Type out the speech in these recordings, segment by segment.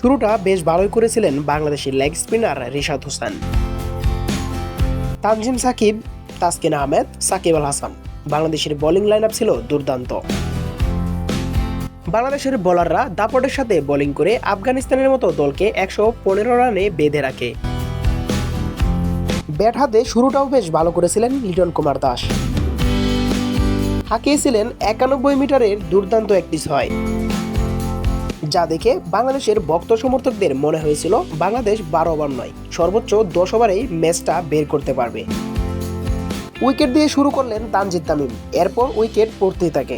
শুরুটা বেশ ভালোই করেছিলেন বাংলাদেশের লেগ স্পিনার রিশাদ হোসেন। তানজিম সাকিব, তাসকিন আহমেদ, সাকিব আল হাসান। বাংলাদেশের বোলিং লাইন ছিল দুর্দান্ত। বাংলাদেশের বোলাররা দাপটের সাথে বোলিং করে আফগানিস্তানের মতো দলকে একশো পনেরো রানে বেঁধে রাখে। ব্যাট হাতে শুরুটাও বেশ ভালো করেছিলেন লিটন কুমার দাস। হাঁকিয়েছিলেন একানব্বই মিটারের দুর্দান্ত একটি ছয়। যা দেখে বাংলাদেশের ভক্ত সমর্থকদের মনে হয়েছিল বাংলাদেশ বারো ওভার নয়, সর্বোচ্চ দশ ওভারেই ম্যাচটা বের করতে পারবে। উইকেট দিয়ে শুরু করলেন তানজিদ তামিম, এরপর উইকেট পড়তেই থাকে।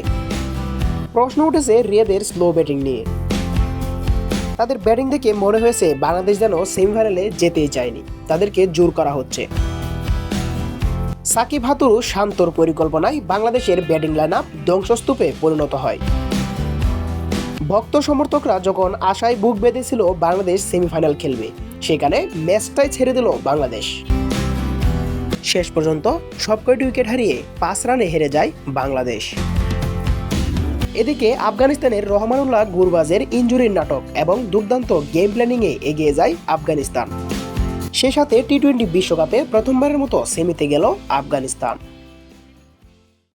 প্রশ্ন উঠেছে রিয়াদের স্লো ব্যাটিং নিয়ে। তাদের ব্যাটিং দেখে মনে হয়েছে বাংলাদেশ যেন সেমিফাইনালে যেতেই চায়নি, তাদেরকে জোর করা হচ্ছে। সাকিব হাতুরু শান্তর পরিকল্পনায় বাংলাদেশের ব্যাটিং লাইন আপ ধ্বংসস্তূপে পরিণত হয়। ভক্ত সমর্থকরা যখন আশায় বুক বেঁধেছিল বাংলাদেশ সেমিফাইনাল খেলবে, সেখানে ম্যাচটাই ছেড়ে দিল বাংলাদেশ। শেষ পর্যন্ত সবকয়টি উইকেট হারিয়ে পাঁচ রানে হেরে যায় বাংলাদেশ। এদিকে আফগানিস্তানের রহমানুল্লাহ গুরবাজের ইঞ্জুরির নাটক এবং দুর্দান্ত গেম প্ল্যানিংয়ে এগিয়ে যায় আফগানিস্তান। সে সাথে টি টোয়েন্টি বিশ্বকাপে প্রথমবারের মতো সেমিতে গেল আফগানিস্তান।